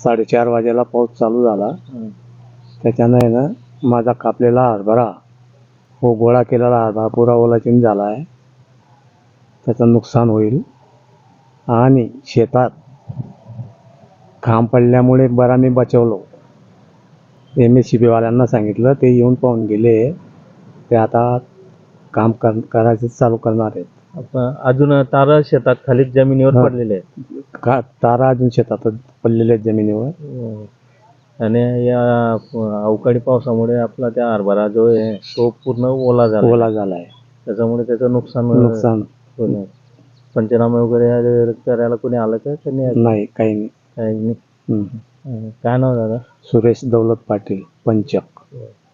साडेचार वाजेला पाऊस चालू झाला. हं. त्याच्यानं आहे ना माझा कापलेला हरभरा व गोळा केलेला हरभरा पुरा ओलाचिंग झाला आहे त्याचं नुकसान होईल. आणि शेतात खांब पडल्यामुळे बरा मी बचवलो. एम एस सी बीवाल्यांना सांगितलं ते येऊन पाहून गेले. ते आता काम कर करायचं चालू करणार आहेत. अजून तारा शेतात खाली जमिनीवर. पडलेले आहेत. का तारा अजून शेतात पडलेल्या आहेत जमिनीवर? हं. आणि या अवकाळी पावसामुळे आपला त्या हरभरा जो आहे तो पूर्ण ओला झाला ओला झाला आहे. त्याच्यामुळे त्याचं नुकसान नुकसान. होणार पंचनामे वगैरे करायला कोणी आलं का? त्यांनी नाही काही नाही. काही नाही. हम्म. हं. काय नाव दादा? सुरेश दौलत पाटील पंचक.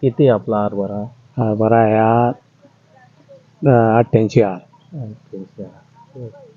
किती आपला हरभरा? हरभरा ह्या अठ्ठ्याऐंशी आर 那可以写啊，对。